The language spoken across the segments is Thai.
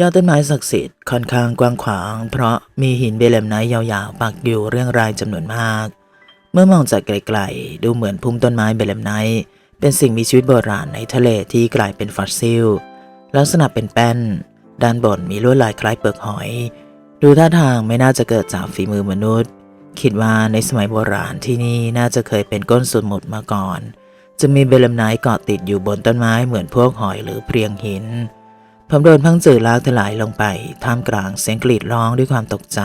ยอดต้นไม้ศักดิ์สิทธิ์ค่อนข้างกว้างขวาง เพราะมีหินเบลเลมไนท์ยาวๆปักอยู่เรียงรายจำนวนมาก เมื่อมองจากไกลๆ ดูเหมือนพุ่มต้นไม้เบลเลมไนเป็นสิ่งมีชีวิตโบราณในทะเลที่กลายเป็นฟอสซิล ลักษณะเป็นแป้น ด้านบนมีลวดลายคล้ายเปลือกหอย ดูท่าทางไม่น่าจะเกิดจากฝีมือมนุษย์ คิดว่าในสมัยโบราณที่นี่น่าจะเคยเป็นก้นสุดหมุดมาก่อน จะมีเบลเลมไนเกาะติดอยู่บนต้นไม้เหมือนพวกหอยหรือเพลียงหิน ผมโดนพังจืดลากถลายลงไป ท่ามกลางเสียงกรีดร้องด้วยความตกใจ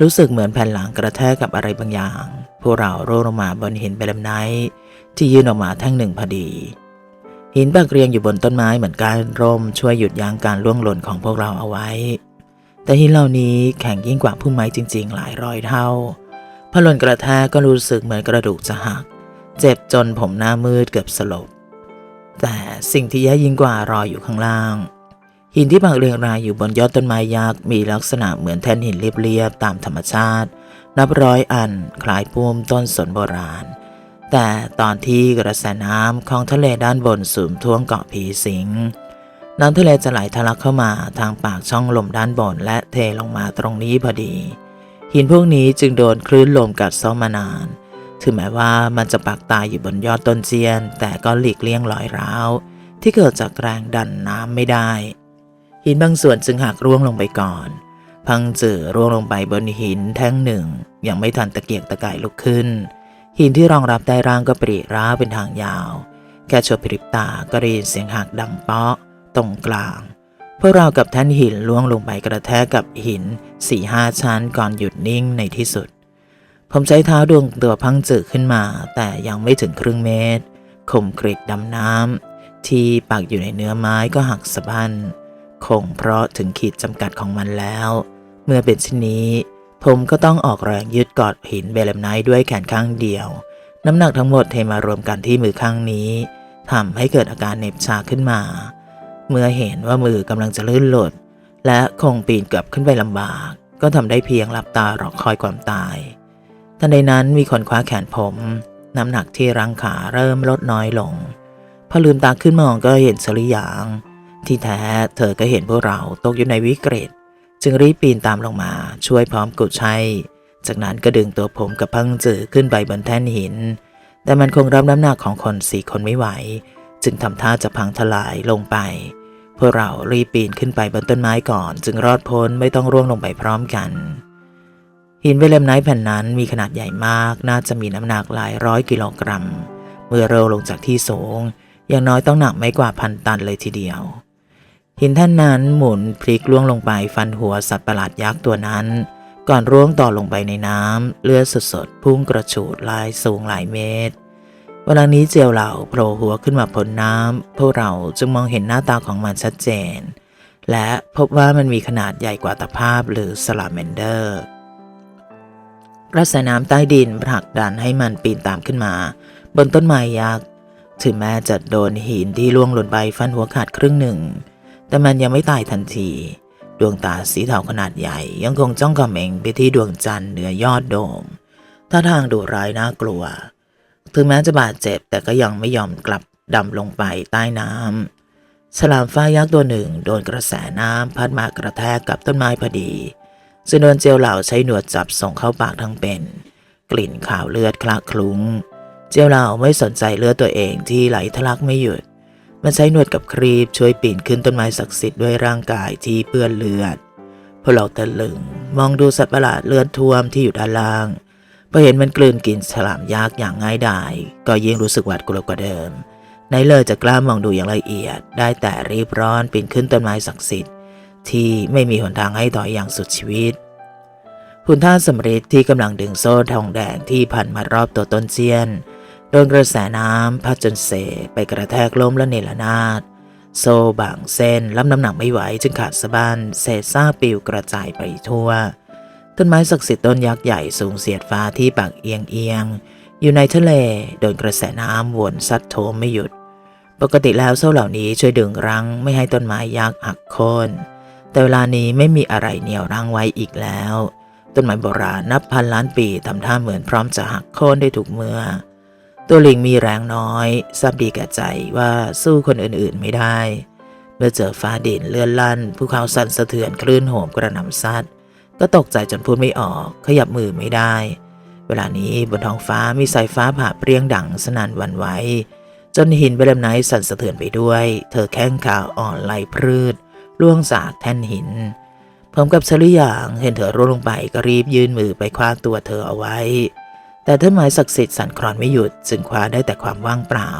รู้สึกเหมือนแผ่นหลังกระแทกกับอะไรบางอย่าง พวกเราร่วงลงมาบนหินเบลมไนท์ที่ยื่นออกมาแท่งหนึ่งพอดี หินปักเรียงอยู่บนต้นไม้เหมือนการร่มช่วยหยุดยั้งการล่วงหล่นของพวกเราเอาไว้ แต่หินเหล่านี้แข็งยิ่งกว่าพุ่มไม้จริง ๆ หลายร้อยเท่า พอหล่นกระแทกก็รู้สึกเหมือนกระดูกจะหัก เจ็บจนผมหน้ามืดเกือบสลบ แต่สิ่งที่แย่ยิ่งกว่ารออยู่ข้างล่าง หินที่ปักเรียงรายอยู่บนยอดต้นไม้ยักษ์มีลักษณะเหมือนแท่นหินเรียบๆตามธรรมชาติ นับร้อยอันคล้ายปุ่มต้นสนโบราณ แต่ตอนที่กระแสน้ำของทะเลด้านบนสูงท่วงเกาะผีสิงน้ำทะเลจะไหลทะลักเข้ามาทางปากช่องลมด้านบนและเทลงมาตรงนี้พอดี หินพวกนี้จึงโดนคลื่นลมกัดเซ้อมานาน ถึงแม้ว่ามันจะปักตายอยู่บนยอดต้นเจียน แต่ก็หลีกเลี่ยงรอยร้าว ที่เกิดจากแรงดันน้ำไม่ได้ หินบางส่วนจึงหักร่วงลงไปก่อน พังจือร่วงลงไปบนหินแท่งหนึ่ง ยังไม่ทันตะเกียกตะกายลุกขึ้น หินที่รองรับได้ร่างก็ปริร้าเป็นทางยาว แค่ชั่วพริบตาก็ได้ยินเสียงหักดังเปาะ ตรงกลาง พวกเรากับแท่นหินล่วงลงไปกระแทกกับหินสี่ห้าชั้นก่อนหยุดนิ่งในที่สุด ผมใช้เท้าดวงตัวพังจืดขึ้นมา แต่ยังไม่ถึงครึ่งเมตรคมกริกดำน้ำที่ปักอยู่ในเนื้อไม้ก็หักสะบั้น คงเพราะถึงขีดจำกัดของมันแล้ว เมื่อเป็นเช่นนี้ ผมก็ต้องออกแรงยึดกอดหินเบลมไนท์ด้วยแขนข้างเดียว น้ำหนักทั้งหมดเทมารวมกันที่มือข้างนี้ทำให้เกิดอาการเหน็บชาขึ้นมา เมื่อเห็นว่ามือกำลังจะลื่นหลุด และคงปีนกลับขึ้นไปลำบาก ก็ทำได้เพียงหลับตารอคอยความตาย ทันใดนั้นมีคนคว้าแขนผม น้ำหนักที่รังขาเริ่มลดน้อยลง พอลืมตาขึ้นมองก็เห็นสริยาง ที่แท้เธอก็เห็นพวกเราตกอยู่ในวิกฤต จึงรีบปีนตามลงมาช่วยพร้อมกุดชัย จากนั้นก็ดึงตัวผมกับพังจือขึ้นไปบนแท่นหิน แต่มันคงรับน้ำหนักของคนสี่คนไม่ไหว จึงทำท่าจะพังทลายลงไป พวกเรารีบปีนขึ้นไปบนต้นไม้ก่อน จึงรอดพ้นไม่ต้องร่วงลงไปพร้อมกันหินเวเลมไนท์แผ่นนั้นมีขนาดใหญ่มาก น่าจะมีน้ำหนักหลายร้อยกิโลกรัม เมื่อเราลงจากที่สูง อย่างน้อยต้องหนักไม่กว่าพันตันเลยทีเดียว หินท่านนั้นหมุนพลิกล่วงลงไปฟันหัวสัตว์ประหลาดยักษ์ตัวนั้น ก่อนร่วงต่อลงไปในน้ำเลือดสดๆพุ่งกระฉูดลายสูงหลายเมตรเวลานี้เจียวเหล่าโผล่หัวขึ้นมาพ้นน้ำพวกเราจึงมองเห็นหน้าตาของมันชัดเจน และพบว่ามันมีขนาดใหญ่กว่าตะภาพหรือสลาเมนเดอร์กระแสน้ำใต้ดินผลักดันให้มันปีนตามขึ้นมา บนต้นไม้ยักษ์ถึงแม้จะโดนหินที่ล่วงหล่นไปฟันหัวขาดครึ่งหนึ่ง แต่มันยังไม่ตายทันที ดวงตาสีเทาขนาดใหญ่ ยังคงจ้องกระเมงไปที่ดวงจันทร์เหนือยอดโดมท่าทางดุร้ายน่ากลัว ถึงแม้จะบาดเจ็บแต่ก็ยังไม่ยอมกลับดำลงไปใต้น้ำฉลามฟ้ายักษ์ตัวหนึ่งโดนกระแสน้ำพัดมากระแทกกับต้นไม้พอดีจึงโดนเจียวเหล่าใช้หนวดจับส่งเข้าปากทั้งเป็น กลิ่นข่าวเลือดคละคลุ้ง เจียวเหล่าไม่สนใจเลือดตัวเองที่ไหลทะลักไม่หยุด มันใช้หนวดกับครีบช่วยปีนขึ้นต้นไม้ศักดิ์สิทธิ์ด้วยร่างกายที่เปื้อนเลือด พวกเราตะลึง มองดูสัตว์ประหลาดเลือดท่วมที่อยู่ด้านล่างพอเห็นมันกลืนกินฉลามยักอย่างง่ายดาย ก็ยิ่งรู้สึกหวาดกลัวกว่าเดิมไหนเลยจะกล้ามองดูอย่างละเอียด ได้แต่รีบร้อนปีนขึ้นต้นไม้ศักดิ์สิทธิ์ที่ไม่มีหนทางให้ถอยอย่างสุดชีวิตคุณท่าสำริดที่กำลังดึงโซ่ทองแดงที่พันมารอบตัวต้นเจียน โดนกระแสน้ำพัดจนเสไปกระแทกล้มและเนรนาดโซ่บางเส้นรับน้ำหนักไม่ไหวจึงขาดสะบั้นเศษซากปิวกระจายไปทั่ว ต้นไม้ศักดิ์สิทธิ์ต้นยักษ์ใหญ่สูงเสียดฟ้าที่ปากเอียงเอียง อยู่ในทะเลโดนกระแสน้ำวนซัดโถมไม่หยุด ปกติแล้วโซ่เหล่านี้ช่วยดึงรั้งไม่ให้ต้นไม้ยักษ์หักโค่นแต่เวลานี้ไม่มีอะไรเหนี่ยวรั้งไว้อีกแล้ว ต้นไม้โบราณนับพันล้านปีทำท่าเหมือนพร้อมจะหักโค่นได้ทุกเมื่อ ตัวลิงมีแรงน้อยทราบดีแก่ใจว่าสู้คนอื่นๆไม่ได้ เมื่อเจอฟ้าดินเลื่อนลั่นภูเขาสั่นสะเทือนคลื่นโหมกระหน่ำซัดก็ตกใจจนพูดไม่ออก ขยับมือไม่ได้ เวลานี้บนท้องฟ้ามีสายฟ้าผ่าเปรี้ยงดังสนั่นวันไหวจนหินเบลมไนสั่นสะเทือนไปด้วย เธอแข้งขาอ่อนไหลพรืดล่วงจากแท่นหินผมกับเชลี่ยางเห็นเธอร่วงลงไปก็รีบยื่นมือไปคว้าตัวเธอเอาไว้ แต่ถ้าไม้ศักดิ์สิทธิ์สั่นคลอนไม่หยุดจึงคว้าได้แต่ความว่างเปล่า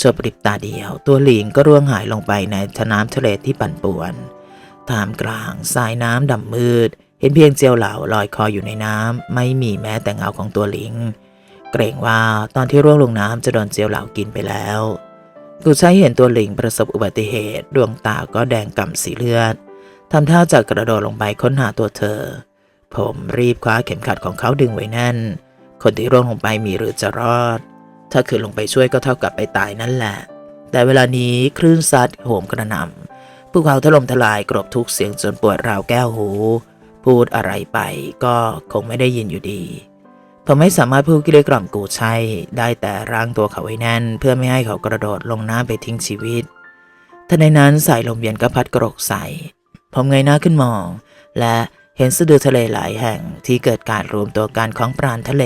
ชั่วปริบตาเดียว ตัวหลิงก็ร่วงหายลงไปในทน้ำทะเลที่ปั่นป่วนท่ามกลางสายน้ำดำมืด เห็นเพียงเจียวเหลาลอยคออยู่ในน้ำไม่มีแม้แต่เงาของตัวหลิง เกรงว่าตอนที่ร่วงลงน้ำจะโดนเจียวเหลากินไปแล้วกูใช้เห็นตัวหลิงประสบอุบัติเหตุ ดวงตาก็แดงก่ำสีเลือดทำท่าจะกระโดดลงไปค้นหาตัวเธอ ผมรีบคว้าเข็มขัดของเขาดึงไว้แน่น คนที่ร่วงลงไปมีหรือจะรอด ถ้าคืนลงไปช่วยก็เท่ากับไปตายนั่นแหละ แต่เวลานี้คลื่นซัดโหมกระหน่ำภูเขาถล่มทลายกรบทุกเสียงจนปวดราวแก้วหู พูดอะไรไปก็คงไม่ได้ยินอยู่ดีผมไม่สามารถพูดเกลี้ยกล่อมกูใช่ได้แต่ร่างตัวเขาไว้แน่น เพื่อไม่ให้เขากระโดดลงน้ำไปทิ้งชีวิตทันในนั้นสายลมเย็นก็พัดกรกใส่ผมเงยหน้าขึ้นมอง และ เห็นสะดือทะเลหลายแห่งที่เกิดการรวมตัวกันของปราณทะเล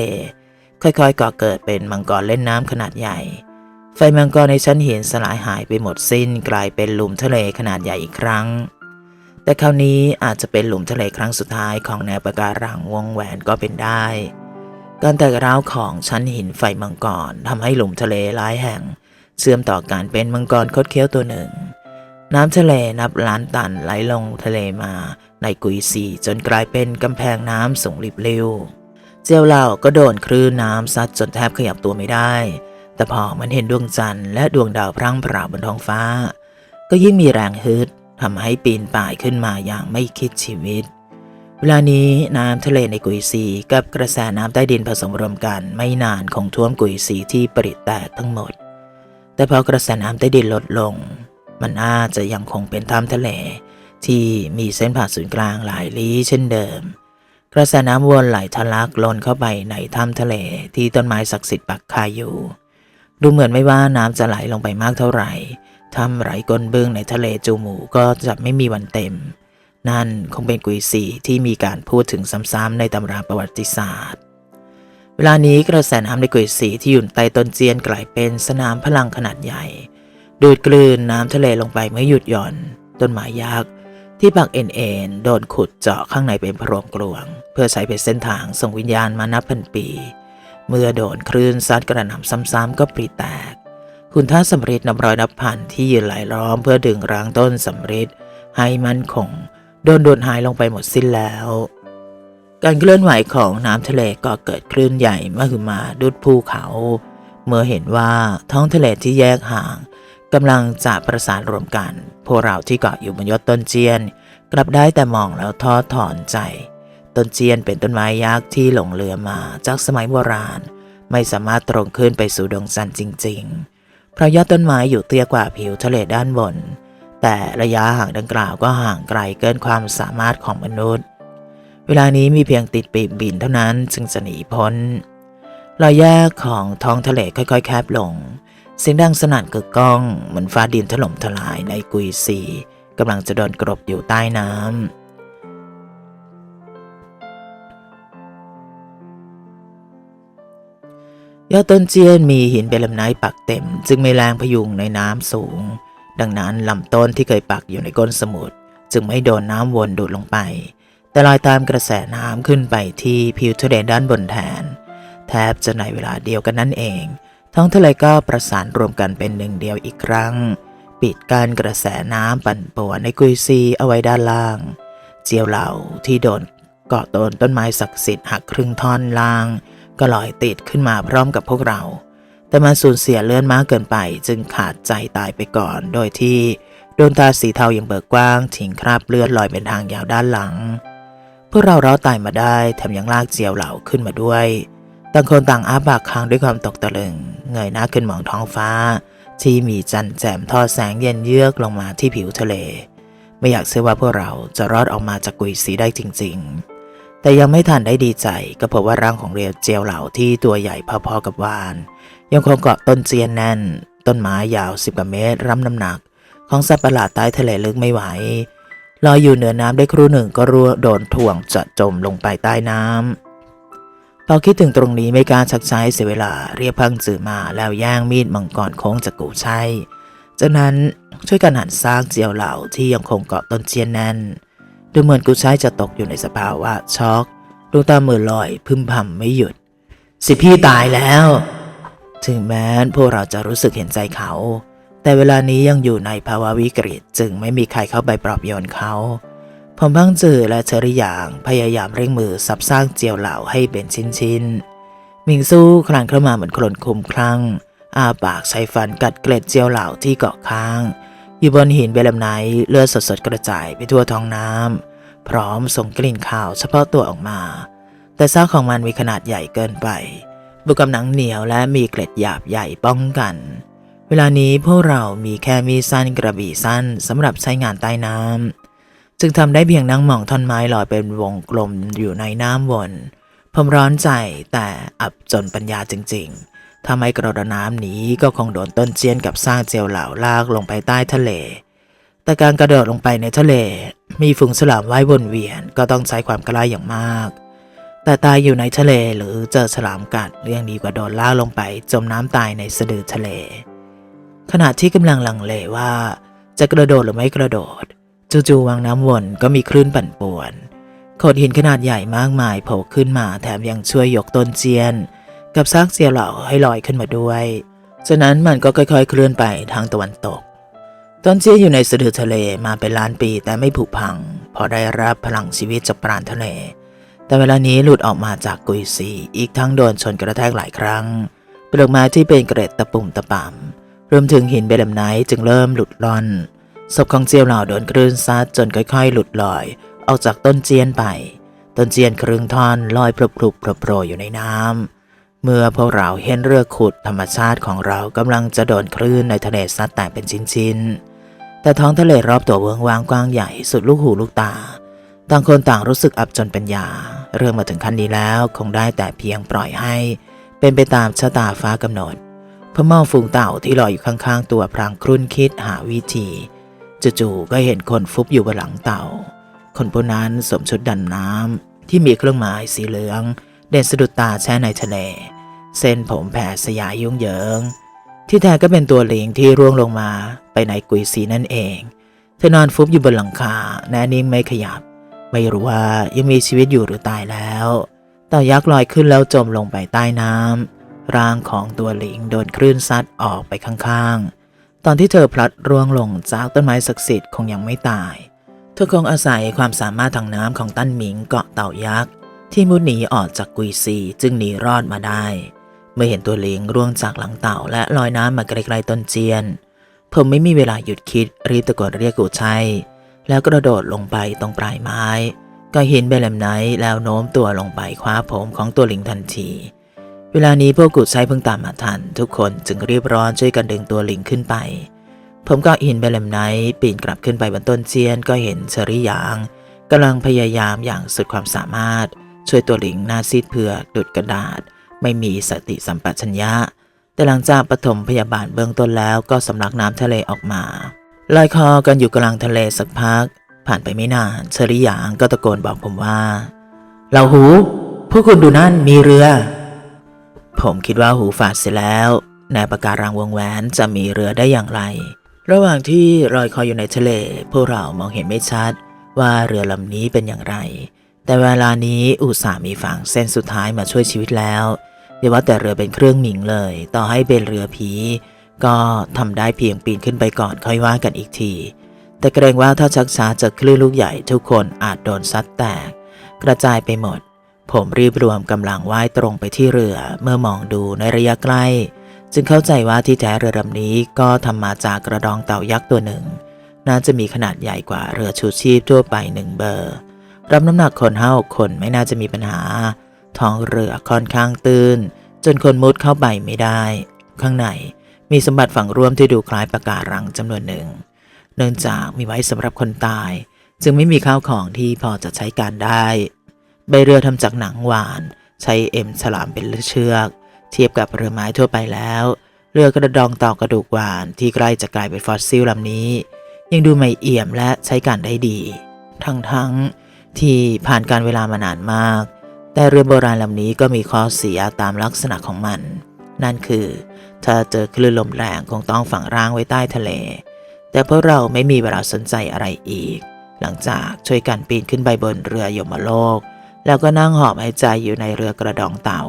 ค่อยๆก่อเกิดเป็นมังกรเล่นน้ำขนาดใหญ่ ไฟมังกรในชั้นหินสลายหายไปหมดสิ้นกลายเป็นหลุมทะเลขนาดใหญ่อีกครั้ง แต่คราวนี้อาจจะเป็นหลุมทะเลครั้งสุดท้ายของแนวปะการังวงแหวนก็เป็นได้ การแตกร้าวของชั้นหินไฟมังกรทำให้หลุมทะเลหลายแห่ง เชื่อมต่อกันเป็นมังกรคดเคี้ยวตัวหนึ่งน้ำทะเลนับล้านตันไหลลงทะเลมา ในกุยซีจนกลายเป็นกำแพงน้ำสูงริบเร็วเจียวเหล่าก็โดนคลื่นน้ำซัดจนแทบขยับตัวไม่ได้ แต่พอมันเห็นดวงจันทร์และดวงดาวพร่างพราบนท้องฟ้า ก็ยิ่งมีแรงฮึดทำให้ปีนป่ายขึ้นมาอย่างไม่คิดชีวิต เวลานี้น้ำทะเลในกุยซีกับกระแสน้ำใต้ดินผสมรวมกันไม่นานคงท่วมกุยซีที่ปริแตกทั้งหมด แต่พอกระแสน้ำใต้ดินลดลง มันน่าจะยังคงเป็นถ้ำทะเล ที่มีเส้นผ่าศูนย์กลางหลายลี้เช่นเดิม กระแสน้ำวนไหลทะลักล้นเข้าไปในถ้ำทะเลที่ต้นไม้ศักดิ์สิทธิ์ปักคาอยู่ ดูเหมือนไม่ว่าน้ำจะไหลลงไปมากเท่าไหร่ถ้ำไร้ก้นบึ้งในทะเลจูหมูก็จะไม่มีวันเต็ม นั่นคงเป็นกุยซีที่มีการพูดถึงซ้ำๆในตำราประวัติศาสตร์ เวลานี้กระแสน้ำในกุยซีที่อยู่ใต้ต้นเจียนกลายเป็นสนามพลังขนาดใหญ่ดูดกลืนน้ำทะเลลงไปไม่หยุดหย่อน ต้นไม้ยักษ์ ที่ปักเอ็นเอ็นโดนขุดเจาะข้างในเป็นโพรงกลวง เพื่อใช้เป็นเส้นทางส่งวิญญาณมานับพันปี เมื่อโดนคลื่นซัดกระหน่ำซ้ำๆก็ปริแตก คุณท่าสำริดนับร้อยนับพันที่ยืนไหลล้อมเพื่อดึงรั้งต้นสำริดให้มั่นคงโดนโดูดหายลงไปหมดสิ้นแล้ว การเคลื่อนไหวของน้ำทะเลก็เกิดคลื่นใหญ่มหึมาดุดภูเขา เมื่อเห็นว่าท้องทะเลที่แยกห่าง กำลังจะประสานรวมกัน พวกเราที่เกาะอยู่บนยอดต้นเจียน กลับได้แต่มองแล้วท้อถอนใจ ต้นเจียนเป็นต้นไม้ยักษ์ที่หลงเรือมาจากสมัยโบราณ ไม่สามารถตรงขึ้นไปสู่ดวงจันทร์จริง ๆ เพราะยอดต้นไม้อยู่เตี้ยกว่าผิวทะเลด้านบน แต่ระยะห่างดังกล่าวก็ห่างไกลเกินความสามารถของมนุษย์ เวลานี้มีเพียงติดปีกบินเท่านั้นจึงจะหนีพ้นรอยแยกของท้องทะเลค่อยๆ แคบลง เสียงดังสนั่นกึกก้อง เหมือนฟ้าดินถล่มทลายในกุยซีกำลังจะโดนกรบอยู่ใต้น้ำยอดต้นเจียนมีหินเป็นลำไนปักเต็ม จึงไม่แรงพยุงในน้ำสูง ดังนั้นลำต้นที่เคยปักอยู่ในก้นสมุทรจึงไม่โดนน้ำวนดูดลงไป แต่ลอยตามกระแสน้ำขึ้นไปที่ผิวทะเลด้านบนแทน แทบจะในเวลาเดียวกันนั่นเอง ท้องทะเลก็ประสานรวมกันเป็นหนึ่งเดียวอีกครั้ง ปิดการกระแสน้ำปั่นป่วนในกุยซีเอาไว้ด้านล่าง เจียวเหล่าที่โดนเกาะต้นต้นไม้ศักดิ์สิทธิ์หักครึ่งท่อนล่าง ก็ลอยติดขึ้นมาพร้อมกับพวกเรา แต่มันสูญเสียเลื่อนมากเกินไปจึงขาดใจตายไปก่อน โดยที่ดวงตาสีเทาอย่างเบิกกว้างทิ้งคราบเลือดลอยเป็นทางยาวด้านหลัง พวกเรารอตายมาได้แถมยังลากเจียวเหล่าขึ้นมาด้วย ต่างคนต่างอ้าปากค้างด้วยความตกตะลึง เงยหน้าขึ้นมองท้องฟ้า ที่มีจันทร์แจ่มทอดแสงเย็นเยือกลงมาที่ผิวทะเล ไม่อยากเชื่อว่าพวกเราจะรอดออกมาจากกุยสีได้จริง ๆ แต่ยังไม่ทันได้ดีใจก็พบว่าร่างของเรียวเจียวเหล่าที่ตัวใหญ่พอๆกับวาน ยังคงเกาะต้นเจียนแน่น ต้นไม้ยาวสิบกว่าเมตรรับน้ำหนัก ของสัตว์ประหลาดใต้ทะเลลึกไม่ไหวลอยอยู่เหนือน้ำได้ครู่หนึ่งก็รัวโดนถ่วงจะจมลงไปใต้น้ำ พอคิดถึงตรงนี้ไม่กล้าชักใช้เสียเวลาเรียกพังจือมาแล้วย่างมีดมังกรโค้งจากกูใช่จากนั้นช่วยกันหั่นซากเจียวเหล่าที่ยังคงเกาะต้นเจียนแน่นดูเหมือนกูใช้จะตกอยู่ในสภาวะช็อกดวงตาเมือลอยพึมพำไม่หยุด สิพี่ตายแล้ว ถึงแม้พวกเราจะรู้สึกเห็นใจเขา แต่เวลานี้ยังอยู่ในภาวะวิกฤตจึงไม่มีใครเข้าไปปลอบโยนเขา ผมพังจือและเชอริหยางพยายามเร่งมือสับสร้างเจียวเหล่าให้เป็นชิ้นๆมิงซู่คลานเข้ามาเหมือนคนคลุมคลั่งอาปากใช้ฟันกัดเกล็ดเจียวเหล่าที่เกาะค้าง อยู่บนหินเบลมไนเลือดสดๆกระจายไปทั่วท้องน้ำพร้อมส่งกลิ่นข่าวเฉพาะตัวออกมา แต่ซากของมันมีขนาดใหญ่เกินไปบุกกำหนังเหนียวและมีเกล็ดหยาบใหญ่ป้องกัน เวลานี้พวกเรามีแค่มีสั้นกระบี่สั้นสำหรับใช้งานใต้น้ำ จึงทำได้เพียงนั่งมองท่อนไม้ลอยเป็นวงกลมอยู่ในน้ำวน ผมร้อนใจแต่อับจนปัญญาจริง ๆ ถ้าไม่กระโดดน้ำหนีก็คงโดนต้นเจียนกับสร้างเจียวเหล่าลากลงไปใต้ทะเล แต่การกระโดดลงไปในทะเล มีฝูงฉลามว่ายวนเวียนก็ต้องใช้ความกล้าอย่างมาก แต่ตายอยู่ในทะเลหรือเจอฉลามกัดเรื่องดีกว่าโดนลากลงไปจมน้ำตายในสะดือทะเล ขณะที่กำลังลังเลว่าจะกระโดดหรือไม่กระโดด จู่ๆวังน้ำวนก็มีคลื่นปั่นป่วนโขดหินขนาดใหญ่มากมายโผล่ขึ้นมาแถมยังช่วยยกต้นเจียน กับซากเจียเหล่าให้ลอยขึ้นมาด้วยจากนั้นมันก็ค่อยๆ เคลื่อนไปทางตะวันตก ต้นเจียอยู่ในสะดือทะเลมาเป็นล้านปีแต่ไม่ผุพัง พอได้รับพลังชีวิตจากปราณทะเล แต่เวลานี้หลุดออกมาจากกุยซีอีกทั้งโดนชนกระแทกหลายครั้งเปลือกไม้ที่เป็นเกร็ดตะปุ่มตะป่ำรวมถึงหินเบลมไนท์จึงเริ่มหลุดล่อน ศพของเจียวเหล่าโดนคลื่นซัดจนค่อยๆ หลุดลอย ออกจากต้นเจียนไป ต้นเจียนครึ่งท่อนลอยพลุบพลุบโผล่อยู่ในน้ำเมื่อพวกเราเห็นเรือขุดธรรมชาติของเรากำลังจะโดนคลื่นในทะเลซัดแตกเป็นชิ้นๆ แต่ท้องทะเลรอบตัวเวิงวางกว้างใหญ่สุดลูกหูลูกตา ต่างคนต่างรู้สึกอับจนเป็นยา เรื่องมาถึงขั้นนี้แล้วคงได้แต่เพียงปล่อยให้ เป็นไปตามชะตาฟ้ากำหนดพมองฝูงเต่าที่ลอยอยู่ข้างๆ ตัวพรางครุ่นคิดหาวิธี จู่ๆก็เห็นคนฟุบอยู่บนหลังเต่า คนผู้นั้นสวมชุดดันน้ำที่มีเครื่องหมายสีเหลือง เด่นสะดุดตาแช่ในทะเล เส้นผมแผ่สยายยุ่งเหยิง ที่แท้ก็เป็นตัวลิงที่ร่วงลงมาไปในกุยซีนั่นเอง เธอนอนฟุบอยู่บนหลังคาแน่นิ่งไม่ขยับ ไม่รู้ว่ายังมีชีวิตอยู่หรือตายแล้วเต่ายักษ์ลอยขึ้นแล้วจมลงไปใต้น้ำร่างของตัวลิงโดนคลื่นซัดออกไปข้างๆ ตอนที่เธอพลัดร่วงลงจากต้นไม้ศักดิ์สิทธิ์คงยังไม่ตาย เธอคงอาศัยความสามารถทางน้ำของตั้นหมิงเกาะเต่ายักษ์ที่มุดหนีออกจากกุยซีจึงหนีรอดมาได้ เมื่อเห็นตัวลิงร่วงจากหลังเต่าและลอยน้ำมาไกลๆต้นเจียน ผมไม่มีเวลาหยุดคิดรีบตะโกนเรียกกูชัยแล้วกระโดดลงไปตรงปลายไม้ ก็เห็นเบลเลมไนแล้วโน้มตัวลงไปคว้าผมของตัวลิงทันที เวลานี้พวกกูชัยเพิ่งตามมาทัน ทุกคนจึงรีบร้อนช่วยกันดึงตัวลิงขึ้นไป ผมก็อินเบลเลมไนปีนกลับขึ้นไปบนต้นเจียนก็เห็นเชอรี่ยางกำลังพยายามอย่างสุดความสามารถ ช่วยตัวลิงหน้าซีดเผือกดุดกระดาษ ไม่มีสติสัมปชัญญะ แต่หลังจากปฐมพยาบาลเบื้องต้นแล้วก็สำลักน้ำทะเลออกมาลอยคอกันอยู่กลางทะเลสักพัก ผ่านไปไม่นานเชอรี่ยางก็ตะโกนบอกผมว่า เราหูพวกคุณดูนั่นมีเรือ ผมคิดว่าหูฝาดเสียแล้วในปะการังวงแหวนจะมีเรือได้อย่างไร ระหว่างที่ลอยคออยู่ในทะเล พวกเรามองเห็นไม่ชัดว่าเรือลำนี้เป็นอย่างไร แต่เวลานี้อุตส่ามีฝั่งเส้นสุดท้ายมาช่วยชีวิตแล้วอย่าว่าแต่เรือเป็นเครื่องหมิงเลย ต่อให้เป็นเรือผี ก็ทำได้เพียงปีนขึ้นไปก่อนค่อยว่ากันอีกที แต่เกรงว่าถ้าชักช้าจะคลื่นลูกใหญ่ทุกคนอาจโดนซัดแตก กระจายไปหมด ผมรีบรวมกำลังว่ายตรงไปที่เรือเมื่อมองดูในระยะใกล้ จึงเข้าใจว่าที่แท้เรือลำนี้ก็ทำมาจากกระดองเต่ายักษ์ตัวหนึ่ง น่าจะมีขนาดใหญ่กว่าเรือชูชีพทั่วไปหนึ่งเบอร์ รับน้ำหนักคนห้าคนไม่น่าจะมีปัญหา ท้องเรือค่อนข้างตื้น จนคนมุดเข้าไปไม่ได้ ข้างในมีสมบัติฝังร่วมที่ดูคล้ายปะการังจำนวนหนึ่ง เนื่องจากมีไว้สำหรับคนตาย จึงไม่มีข้าวของที่พอจะใช้การได้ ใบเรือทำจากหนังหวาน ใช้เอ็มฉลามเป็นเชือก เทียบกับเรือไม้ทั่วไปแล้ว เรือกระดองต่ากระดูกหวานที่ใกล้จะกลายเป็นฟอสซิลลำนี้ ยังดูใหม่เอี่ยมและใช้การได้ดี ทั้งๆที่ผ่านการเวลามานานมาก แต่เรือโบราณลำนี้ก็มีข้อเสียตามลักษณะของมัน นั่นคือ ถ้าเจอคลื่นลมแรงคงต้องฝังร่างไว้ใต้ทะเล แต่พวกเราไม่มีเวลาสนใจอะไรอีก หลังจากช่วยกันปีนขึ้นไปบนเรือยมโลก แล้วก็นั่งหอบหายใจอยู่ในเรือกระดองเต่า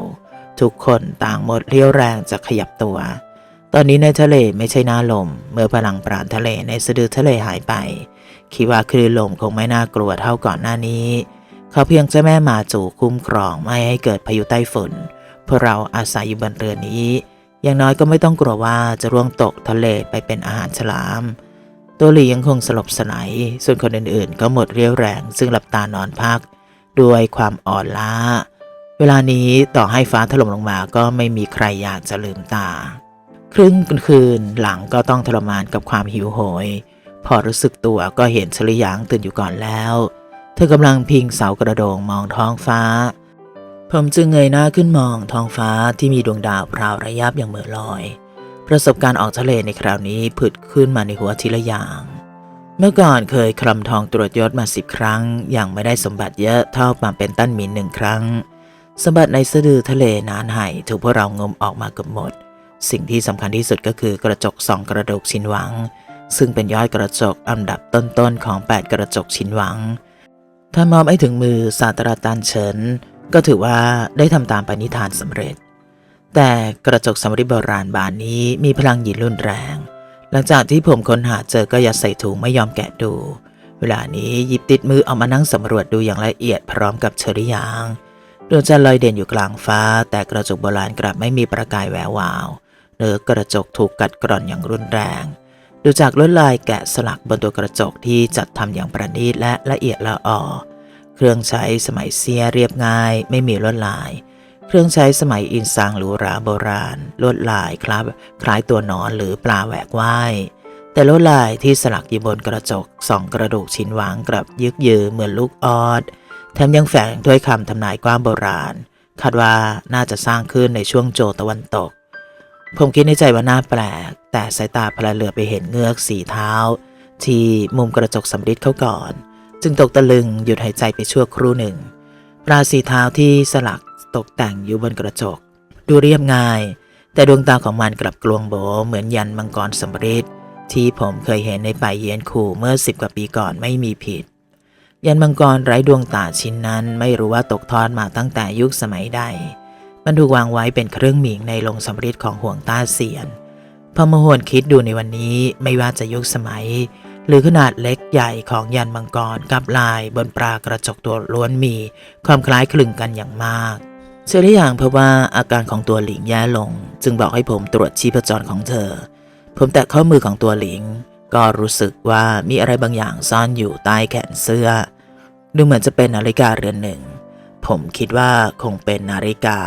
ทุกคนต่างหมดเรี่ยวแรงจะขยับตัว ตอนนี้ในทะเลไม่ใช่หน้าลม เมื่อพลังปราณทะเลในสะดือทะเลหายไป คิดว่าคลื่นลมคงไม่น่ากลัวเท่าก่อนหน้านี้ เขาเพียงจ้าแม่มาจูคุ้มครองไม่ให้เกิดพายุไต้ฝุ่นพวกเราอาศัยอยู่บนเรือนี้ อย่างน้อยก็ไม่ต้องกลัวว่าจะร่วงตกทะเลไปเป็นอาหารฉลาม ตัวหลียังคงสลบสลายส่วนคนอื่นๆ ก็หมดเรี่ยวแรง ซึ่งหลับตานอนพัก ด้วยความอ่อนล้า เวลานี้ต่อให้ฟ้าถล่มลงมาก็ไม่มีใครอยากจะลืมตา ครึ่งคืนหลังก็ต้องทรมานกับความหิวโหย พอรู้สึกตัวก็เห็นชลิยางตื่นอยู่ก่อนแล้ว เธอกำลังพิงเสากระโดงมองท้องฟ้า ผมจึงเงยหน้าขึ้นมองท้องฟ้าที่มีดวงดาวพราวระยับอย่างเหม่อลอย ประสบการณ์ออกทะเลในคราวนี้ผุดขึ้นมาในหัวทีละอย่าง เมื่อก่อนเคยคลำทองตรวจยศมาสิบครั้งย่างไม่ได้สมบัติเยอะเท่ามาเป็นตั้นหมินหนึ่งครั้ง สมบัติในสะดือทะเลนานไห่ถูกพวกเรางมออกมาเกือบหมด สิ่งที่สำคัญที่สุดก็คือกระจกสองกระดกชิ้นหวัง ซึ่งเป็นยอดกระจกอันดับต้นๆของ 8 กระจกชิ้นหวัง ถ้ามอบให้ถึงมือศาสตราจารย์เฉินก็ถือว่าได้ทำตามปณิธานสำเร็จ แต่กระจกสำริดโบราณบานนี้มีพลังหยินรุนแรง หลังจากที่ผมค้นหาเจอก็ยัดใส่ถุงไม่ยอมแกะดู เวลานี้หยิบติดมือเอามานั่งสำรวจดูอย่างละเอียดพร้อมกับเชอริยางดวงจันทร์ลอยเด่นอยู่กลางฟ้า แต่กระจกโบราณกลับไม่มีประกายแวววาวหรือกระจกถูกกัดกร่อนอย่างรุนแรง ดูจากลวดลายแกะสลักบนตัวกระจกที่จัดทำอย่างประณีตและละเอียดละออ เครื่องใช้สมัยเซียเรียบง่ายไม่มีลวดลาย เครื่องใช้สมัยอินซางหรูหราโบราณ ลวดลายครับคล้ายตัวหนอนหรือปลาแหวกว่ายแต่ลวดลายที่สลักอยู่บนกระจกสองกระดูกชิ้นหวางกลับยึกยือเหมือนลูกออดแถมยังแฝงด้วยคำทำนายกว้างโบราณ คาดว่าน่าจะสร้างขึ้นในช่วงโจตะวันตก ผมคิดในใจว่าน่าแปลก แต่สายตาพลเหลือไปเห็นเงือกสีเท้า ที่มุมกระจกสำริดเขาก่อน จึงตกตะลึงหยุดหายใจไปชั่วครู่หนึ่งปลาสีเท้าที่สลัก ตกแต่งอยู่บนกระจก ดูเรียบง่าย แต่ดวงตาของมันกลับกลวงโบเหมือนยันมังกรสำริดที่ผมเคยเห็นในป่าเยียนคูเมื่อสิบกว่าปีก่อนไม่มีผิด ยันมังกรไร้ดวงตาชิ้นนั้นไม่รู้ว่าตกทอดมาตั้งแต่ยุคสมัยใด มันถูกวางไว้เป็นเครื่องหมิงในโรงสำริดของห่วงต้าเซียนพอมาหวนคิดดูในวันนี้ไม่ว่าจะยุคสมัย หรือขนาดเล็กใหญ่ของยันมังกรกับลายบนปลากระจกตัวล้วนมีความคล้ายคลึงกันอย่างมาก เชื่อได้อย่างเพราะว่าอาการของตัวหลิงแย่ลง จึงบอกให้ผมตรวจชีพจรของเธอ ผมแตะข้อมือของตัวหลิง ก็รู้สึกว่ามีอะไรบางอย่างซ่อนอยู่ใต้แขนเสื้อ ดูเหมือนจะเป็นนาฬิกาเรือนหนึ่ง ผมคิดว่าคงเป็นนาฬิกา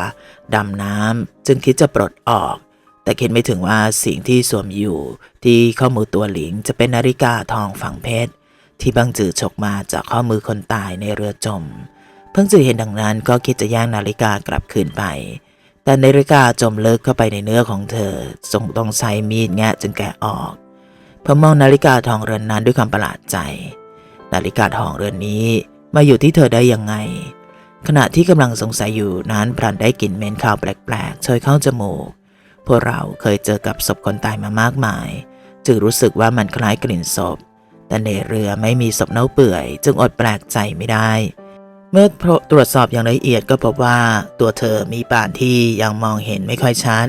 ดำน้ำจึงคิดจะปลดออก แต่คิดไม่ถึงว่าสิ่งที่สวมอยู่ ที่ข้อมือตัวหลิงจะเป็นนาฬิกาทองฝังเพชรที่บังจือฉกมาจากข้อมือคนตายในเรือจม พิ่งจือเห็นดังนั้นก็คิดจะย่างนาฬิกากลับคืนไป แต่นาฬิกาจมลึกเข้าไปในเนื้อของเธอทรงต้องใช้มีดแงะจึงแกะออกผมมองนาฬิกาทองเรือนนั้นด้วยความประหลาดใจ นาฬิกาทองเรือนนี้มาอยู่ที่เธอได้ยังไง ขณะที่กำลังสงสัยอยู่นั้นพลันได้กลิ่นเหม็นข้าวแปลกๆโชยเข้าจมูก พวกเราเคยเจอกับศพคนตายมามากมาย จึงรู้สึกว่ามันคล้ายกลิ่นศพ แต่ในเรือไม่มีศพเน่าเปื่อย จึงอดแปลกใจไม่ได้ เมื่อตรวจสอบอย่างละเอียดก็พบว่าตัวเธอมีปานที่ยังมองเห็นไม่ค่อยชัด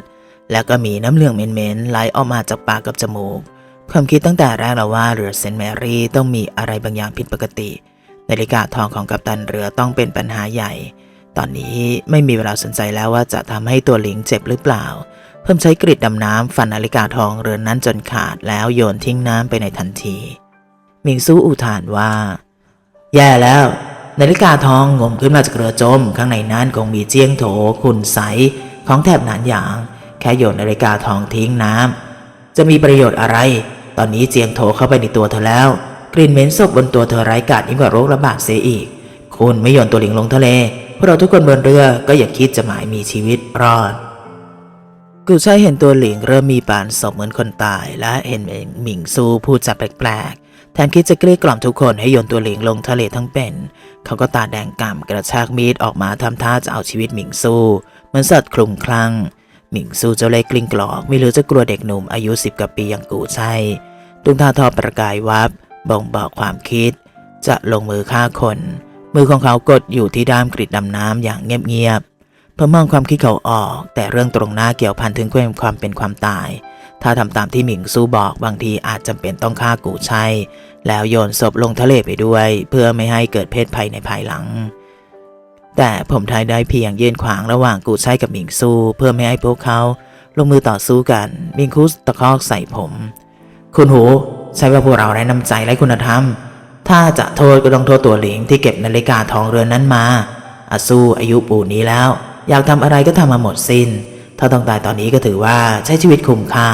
และก็มีน้ำเหลืองเหม็นๆไหลออกมาจากปากกับจมูก ความคิดตั้งแต่แรกแล้วว่าเรือเซนต์แมรี่ต้องมีอะไรบางอย่างผิดปกติ นาฬิกาทองของกัปตันเรือต้องเป็นปัญหาใหญ่ ตอนนี้ไม่มีเวลาสนใจแล้วว่าจะทำให้ตัวหลิงเจ็บหรือเปล่า เพิ่มใช้กริดดำน้ำฟันนาฬิกาทองเรือนนั้นจนขาดแล้วโยนทิ้งน้ำไปในทันที มิงซูอุทานว่า แย่แล้ว นาฬิกาทองงมขึ้นมาจากเรือจม ข้างในนั้นคงมีเจียงโถขุนใสของแถบหนานหยาง แค่โยนนาฬิกาทองทิ้งน้ำจะมีประโยชน์อะไร ตอนนี้เจียงโถเข้าไปในตัวเธอแล้ว กลิ่นเหม็นศพบนตัวเธอไร้กาดยิ่งกว่าโรคระบาดเสียอีก คุณไม่โยนตัวหลิงลงทะเลพวกเราทุกคนบนเรือก็อย่าคิดจะหมายมีชีวิตรอดกูใช้เห็นตัวหลิงเริ่มมีปานศพเหมือนคนตาย และเห็นหมิงซูพูดจาแปลกๆ แทนคิดจะเกลี้ยกล่อมทุกคนให้โยนตัวหลิงลงทะเลทั้งเป็น เขาก็ตาแดงก่ำกระชากมีดออกมาทำท่าจะเอาชีวิตหมิงซูเหมือนสัตว์คลุมคลั่ง หมิงซูเจ้าเล็กลิ้งกลอกไม่รู้จะกลัวเด็กหนุ่มอายุสิบกว่าปีอย่างกูใช่ดวงตาทอประกายวับบ่งบอกความคิด จะลงมือฆ่าคน มือของเขากดอยู่ที่ด้ามกรีดดำน้ำอย่างเงียบๆเพื่อมองความคิดเขาออก แต่เรื่องตรงหน้าเกี่ยวพันถึงความเป็นความตาย ถ้าทำตามที่หมิงซูบอกบางทีอาจจำเป็นต้องฆ่ากูใช่ แล้วโยนศพลงทะเลไปด้วย เพื่อไม่ให้เกิดเพศภัยในภายหลัง แต่ผมทายได้เพียงยืนขวางระหว่างกูใช่กับมิงซูเพื่อไม่ให้พวกเขาลงมือต่อสู้กัน มิงคุสตะคอกใส่ผม คุณหูใช่ว่าพวกเราไร้น้ำใจไร้คุณธรรม ถ้าจะโทษก็ต้องโทษตัวหลิงที่เก็บนาฬิกาทองเรือนนั้นมาอาซูอายุปูนนี้แล้ว อยากทำอะไรก็ทำมาหมดสิน้น ถ้าต้องตายตอนนี้ก็ถือว่าใช้ชีวิตคุ้มค่า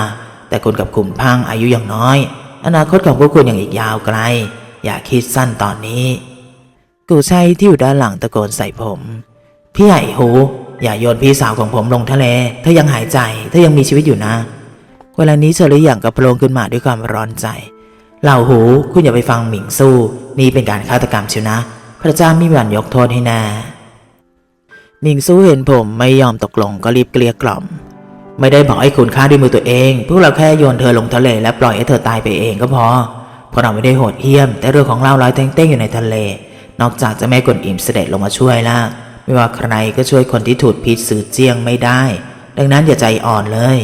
แต่คุณกับขุมพังอายุยังน้อย อนาคตของพวกคุณยังอีกยาวไกล อย่าคิดสั้นตอนนี้ กูใช่ที่อยู่ด้านหลังตะโกนใส่ผม พี่ใหญ่หู อย่าโยนพี่สาวของผมลงทะเลเธอยังหายใจเธอยังมีชีวิตอยู่นะ เวลานี้เชอรี่อย่างกระโปรงขึ้นมาด้วยความร้อนใจเหล่าหูคุณอย่าไปฟังหมิงสู้ นี่เป็นการฆาตกรรมเชียวนะ พระเจ้ามีวันยกโทษให้แน่หมิงสู้เห็นผมไม่ยอมตกลงก็รีบเกลี้ยกล่อม ไม่ได้บอกให้คุณฆ่าด้วยมือตัวเอง พวกเราแค่โยนเธอลงทะเลและปล่อยให้เธอตายไปเองก็พอเพราะเราไม่ได้โหดเหี้ยม แต่เรื่องของเราลอยเต้งๆอยู่ในทะเล นอกจากจะแม่กวนอิมเสด็จลงมาช่วยล่ะไม่ว่าใครก็ช่วยคนที่ถูกพิษสื่อเจียงไม่ได้ ดังนั้นอย่าใจอ่อนเลย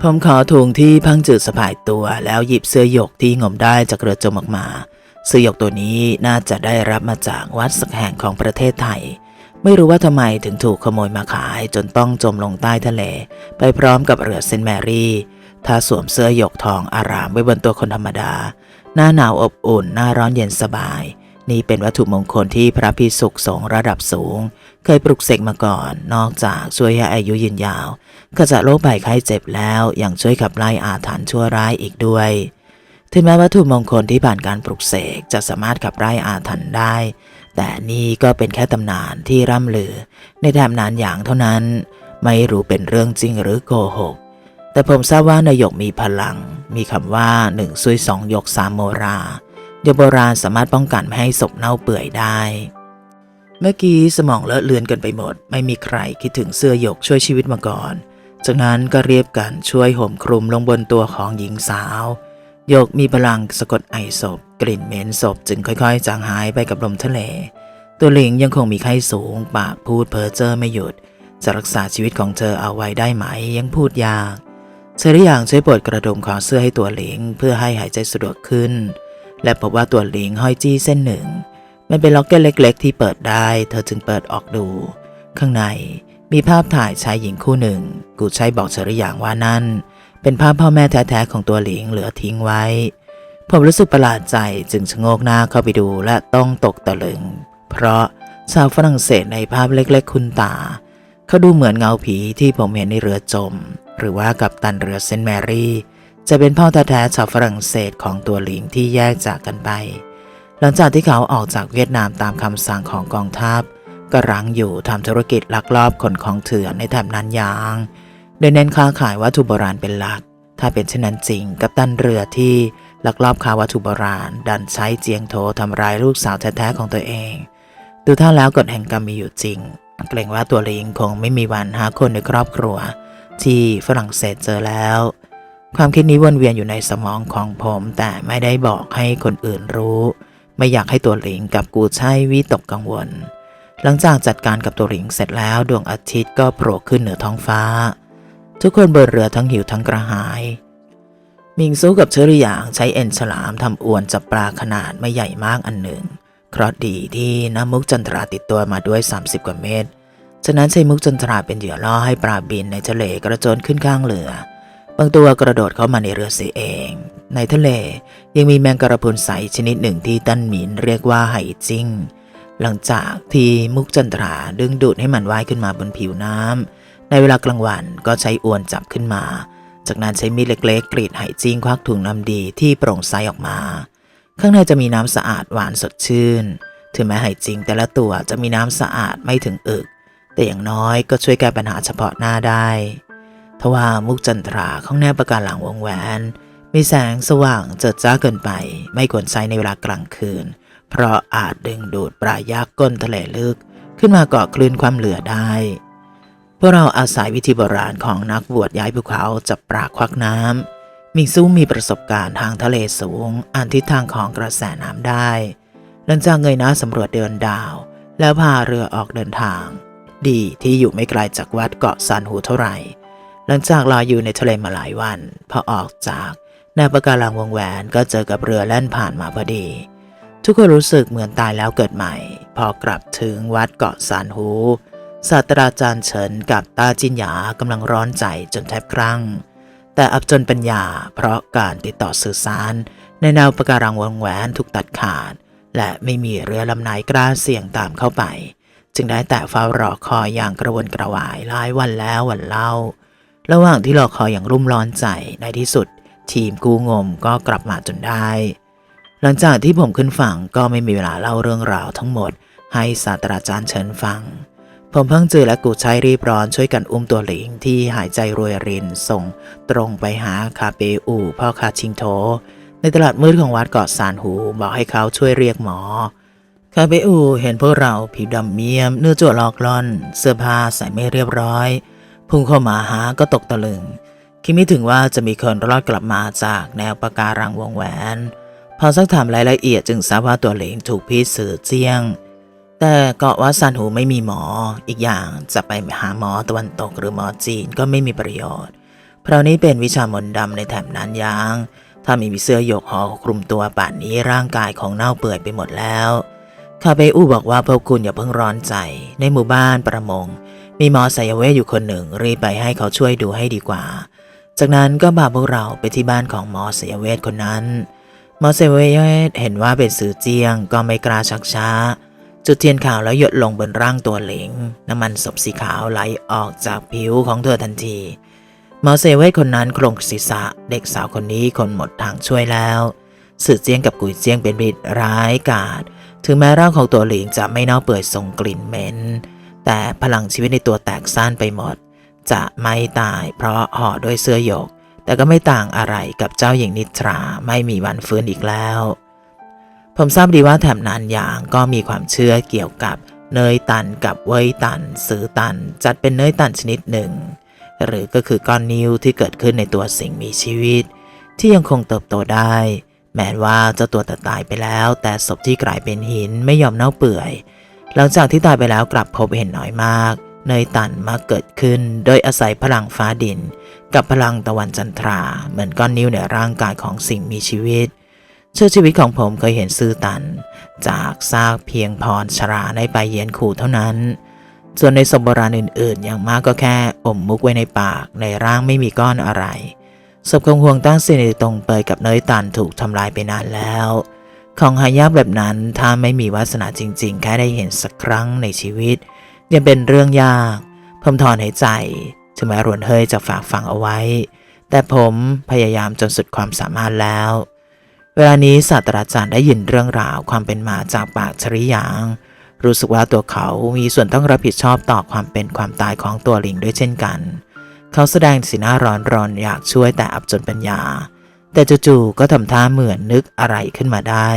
ผมขอถุงที่พังจืดสะพายตัว แล้วหยิบเสื้อหยกที่งมได้จากเรือจมออกมาเสื้อหยกตัวนี้น่าจะได้รับมาจากวัดสักแห่งของประเทศไทย ไม่รู้ว่าทำไมถึงถูกขโมยมาขายจนต้องจมลงใต้ทะเล ไปพร้อมกับเรือเซนแมรี่ ถ้าสวมเสื้อหยกทองอารามไว้บนตัวคนธรรมดา หน้าหนาวอบอุ่น หน้าร้อนเย็นสบาย นี่เป็นวัตถุมงคลที่พระพิสุกสงระดับสูง เคยปลุกเสกมาก่อน นอกจากช่วยให้อายุยืนยาวขจัดโรคภัยไข้เจ็บแล้วยังช่วยขับไล่อาถรรพ์ชั่วร้ายอีกด้วยถึงแม้วัตถุมงคลที่ผ่านการปลุกเสกจะสามารถขับไล่อาถรรพ์ได้ แต่นี่ก็เป็นแค่ตำนานที่ร่ำลือ ในแถบนานอย่างเท่านั้น ไม่รู้เป็นเรื่องจริงหรือโกหก แต่ผมทราบว่านายกมีพลัง มีคำว่าหนึ่งซุยสองยกสามโมรายโบราณสามารถป้องกันไม่ให้ศพเน่าเปื่อยได้ เมื่อกี้สมองเลอะเลือนกันไปหมด ไม่มีใครคิดถึงเสื้อหยกช่วยชีวิตมาก่อน จากนั้นก็เรียบกันช่วยห่มคลุมลงบนตัวของหญิงสาว หยกมีพลังสะกดไอศพ กลิ่นเหม็นศพจึงค่อยๆ จางหายไปกับลมทะเล ตัวหลิงยังคงมีไข้สูง ปากพูดเพ้อเจ้อไม่หยุด จะรักษาชีวิตของเธอเอาไว้ได้ไหมยังพูดยากเชอรี่อย่างช่วยปลดกระดุมขอเสื้อให้ตัวหลิงเพื่อให้หายใจสะดวกขึ้น และพบว่าตัวหลิงห้อยจี้เส้นหนึ่ง มันเป็นล็อกเก็ตเล็ก ๆ ที่เปิดได้ เธอจึงเปิดออกดู ข้างในมีภาพถ่ายชายหญิงคู่หนึ่ง กูใช้บอกเชอรี่อย่างว่านั่น เป็นภาพพ่อแม่แท้ๆของตัวหลิงเหลือทิ้งไว้ ผมรู้สึกประหลาดใจจึงชะโงกหน้าเข้าไปดูและต้องตกตะลึง เพราะชาวฝรั่งเศสในภาพเล็กๆ คุณตา เขาดูเหมือนเงาผีที่ผมเห็นในเรือจม หรือว่ากับตันเรือเซนแมรี่ จะเป็นพ่อแท้ๆชาวฝรั่งเศสของตัวหลิงที่แยกจากกันไป หลังจากที่เขาออกจากเวียดนามตามคำสั่งของกองทัพก็รังอยู่ทำธุรกิจลักลอบขนของเถื่อนในแถบนั้นยาง โดยเน้นค้าขายวัตถุโบราณเป็นหลัก ถ้าเป็นเช่นนั้นจริง กับตันเรือที่ลักลอบค้าวัตถุโบราณ ดันใช้เจียงโถทำร้ายลูกสาวแท้ๆของตัวเอง ดูท่าแล้วกฎแห่งกรรมมีอยู่จริง เกรงว่าตัวลิงคงไม่มีวันหาคนในครอบครัว ที่ฝรั่งเศสเจอแล้ว ความคิดนี้วนเวียนอยู่ในสมองของผมแต่ไม่ได้บอกให้คนอื่นรู้ ไม่อยากให้ตัวหลิงกับกูใช่วิตกกังวล หลังจากจัดการกับตัวหลิงเสร็จแล้วดวงอาทิตย์ก็โผล่ขึ้นเหนือท้องฟ้า ทุกคนบนเรือทั้งหิวทั้งกระหาย มิงซูกับเชอรี่หยางใช้เอ็นฉลามทำอวนจับปลาขนาดไม่ใหญ่มากอันหนึ่ง เคราะดีที่น้ำมุกจันทราติดตัวมาด้วย 30 กว่าเมตร ฉะนั้นใช้มุกจันทราเป็นเหยื่อล่อให้ปลาบินในทะเลกระโจนขึ้นข้างเรือบางตัวกระโดดเข้ามาในเรือเสียเอง ในทะเลยังมีแมงกระพรุนใสชนิดหนึ่งที่ตั้นหมินเรียกว่าไหจิ้ง หลังจากที่มุกจันทราดึงดูดให้มันว่ายขึ้นมาบนผิวน้ำ ในเวลากลางวันก็ใช้อวนจับขึ้นมา จากนั้นใช้มีดเล็กๆ กรีดไหจิ้งควักถุงน้ำดีที่โปร่งใสออกมา ข้างในจะมีน้ำสะอาดหวานสดชื่น ถึงแม้ไหจริงแต่ละตัวจะมีน้ำสะอาดไม่ถึงอึก แต่อย่างน้อยก็ช่วยแก้ปัญหาเฉพาะหน้าได้ทว่ามุกจันทราข้างหน้าประการหลังวงแหวน มีแสงสว่างเจิดจ้าเกินไป ไม่ควรใช้ในเวลากลางคืน เพราะอาจดึงดูดปลายักษ์ก้นทะเลลึก ขึ้นมาเกาะคลื่นความเหลือได้ พวกเราอาศัยวิธีโบราณของนักบวชย้ายภูเขาจับปลาควักน้ำมิงซูมีประสบการณ์ทางทะเลสูงอ่านทิศทางของกระแสน้ำได้ หลังจากเงยหน้าสำรวจเดินดาว แล้วพาเรือออกเดินทาง ดีที่อยู่ไม่ไกลจากวัดเกาะซานหูเท่าไหร่ หลังจากลอยอยู่ในทะเลมาหลายวัน พอออกจากแนวปะการังวงแหวนก็เจอกับเรือแล่นผ่านมาพอดี ทุกคนรู้สึกเหมือนตายแล้วเกิดใหม่ พอกลับถึงวัดเกาะซานหู ศาสตราจารย์เฉินกับตาจินหยากำลังร้อนใจจนแทบครั่ง แต่อับจนปัญญาเพราะการติดต่อสื่อสาร ในแนวปะการังวงแหวนถูกตัดขาด และไม่มีเรือลำไหนกล้าเสี่ยงตามเข้าไป จึงได้แต่เฝ้ารอคอยอย่างกระวนกระวายหลายวันแล้ววันเล่า ระหว่างที่รอคอยอย่างรุ่มร้อนใจในที่สุด ทีมกู้งมก็กลับมาจนได้ หลังจากที่ผมขึ้นฝั่งก็ไม่มีเวลาเล่าเรื่องราวทั้งหมด ให้ศาสตราจารย์เฉินฟัง ผมเพิ่งจือและกูใช้รีบร้อนช่วยกันอุ้มตัวหลิงที่หายใจรวยรินส่งตรงไปหาคาเปอูพ่อคาชิงโถ ในตลาดมืดของวัดเกาะซานหูบอกให้เขาช่วยเรียกหมอ คาเปอูเห็นพวกเราผิวดำเมียมเนื้อจั่วลอกล่อน เสื้อผ้าใส่ไม่เรียบร้อย พุ่งเข้ามาหาก็ตกตะลึง คิดไม่ถึงว่าจะมีคนรอดกลับมาจากแนวปะการังวงแหวน พอสักถามรายละเอียดจึงทราบว่าตัวเหลิงถูกพิษสื่อเจียง แต่เกาะว่าซานหูไม่มีหมอ อีกอย่างจะไปหาหมอตะวันตกหรือหมอจีนก็ไม่มีประโยชน์ เพราะนี้เป็นวิชามนต์ดำในแถบนั้นยางถ้าไม่มีเสื้อหยกห่อคลุมตัวป่านนี้ร่างกายของเน่าเปื่อยไปหมดแล้วคาเปอูบอกว่าพวกคุณอย่าเพิ่งร้อนใจ ในหมู่บ้านประมง มีหมอสายเวทอยู่คนหนึ่งรีบไปให้เขาช่วยดูให้ดีกว่า จากนั้นก็พาพวกเราไปที่บ้านของหมอสายเวทคนนั้น หมอสายเวทเห็นว่าเป็นสื่อเจียงก็ไม่กล้าชักช้า จุดเทียนขาวแล้วหยดลงบนร่างตัวเหลง น้ำมันศพสีขาวไหลออกจากผิวของเธอทันทีหมอเซเวทคนนั้นโครงศีรษะเด็กสาวคนนี้คนหมดทางช่วยแล้วสื่อเจียงกับกุยเจียงเป็นบิดร้ายกาจถึงแม้ร่างของตัวหลิงจะไม่เน่าเปื่อยส่งกลิ่นเหม็น แต่พลังชีวิตในตัวแตกซ่านไปหมด จะไม่ตายเพราะห่อด้วยเสื้อหยก แต่ก็ไม่ต่างอะไรกับเจ้าหญิงนิทราไม่มีวันฟื้นอีกแล้ว ผมทราบดีว่าแถบนานยางก็มีความเชื่อเกี่ยวกับเนยตันกับเวยตันสือตัน จัดเป็นเนยตันชนิดหนึ่ง หรือก็คือก้อนนิ้วที่เกิดขึ้นในตัวสิ่งมีชีวิต ที่ยังคงเติบโตได้ แม้ว่าเจ้าตัวจะตายไปแล้ว แต่ศพที่กลายเป็นหินไม่ยอมเน่าเปื่อย หลังจากที่ตายไปแล้วกลับพบเห็นน้อยมากเนยตันมาเกิดขึ้น โดยอาศัยพลังฟ้าดิน กับพลังตะวันจันทรา เหมือนก้อนนิ้วในร่างกายของสิ่งมีชีวิตเชื่อชีวิตของผมเคยเห็นซื่อตัน จากซากเพียงพรชราในใบเย็นขู่เท่านั้น ส่วนในสมบราณอื่นๆ อย่างมากก็แค่อมมุกไว้ในปากในร่างไม่มีก้อนอะไรศพของห่วงตั้งเสนตรงเปยกับเนยตันถูกทำลายไปนานแล้ว ของหายากแบบนั้นถ้าไม่มีวาสนาจริง ๆ แค่ได้เห็นสักครั้งในชีวิต ยังเป็นเรื่องยากผมถอนหายใจถึงแม้รวนเฮยจะฝากฝังเอาไว้ แต่ผมพยายามจนสุดความสามารถแล้ว เวลานี้ศาสตราจารย์ได้ยินเรื่องราวความเป็นมาจากปากชริยาง รู้สึกว่าตัวเขามีส่วนต้องรับผิดชอบต่อความเป็นความตายของตัวลิงด้วยเช่นกัน เขาแสดงสีหน้าร้อนรอนอยากช่วยแต่อับจนปัญญา แต่จู่ๆก็ทำท่าเหมือนนึกอะไรขึ้นมาได้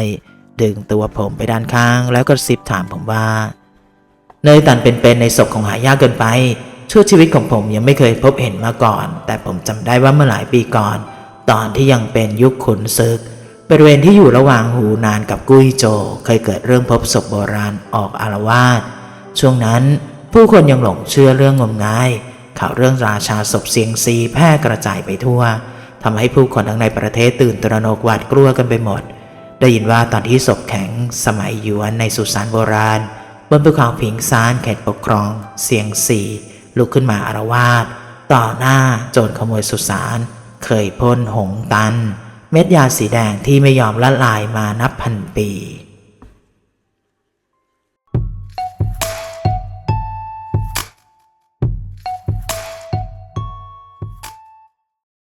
ดึงตัวผมไปด้านข้างแล้วก็ซิบถามผมว่า เนยตันเป็นๆในศพของหายากเกินไปช่วชีวิตของผมยังไม่เคยพบเห็นมาก่อน แต่ผมจำได้ว่าเมื่อหลายปีก่อน ตอนที่ยังเป็นยุคขุนศึก บริเวณที่อยู่ระหว่างหูนานกับกุ้ยโจเคยเกิดเรื่องพบศพโบราณออกอารวาสช่วงนั้นผู้คนยังหลงเชื่อเรื่องงมงาย ข่าวเรื่องราชาศพเสียงซีแพร่กระจายไปทั่วทำให้ผู้คนทั้งในประเทศตื่นตระหนกหวาดกลัวกันไปหมด ได้ยินว่าตอนที่ศพแข็งสมัยยวนในสุสานโบราณ บนภูเขาผิงซานเขตปกครอง เสียงสีลุกขึ้นมาอารวาสต่อหน้าโจรขโมยสุสาน เคยพ่นหงตัน เม็ดยาสีแดงที่ไม่ยอมละลายมานับพันปี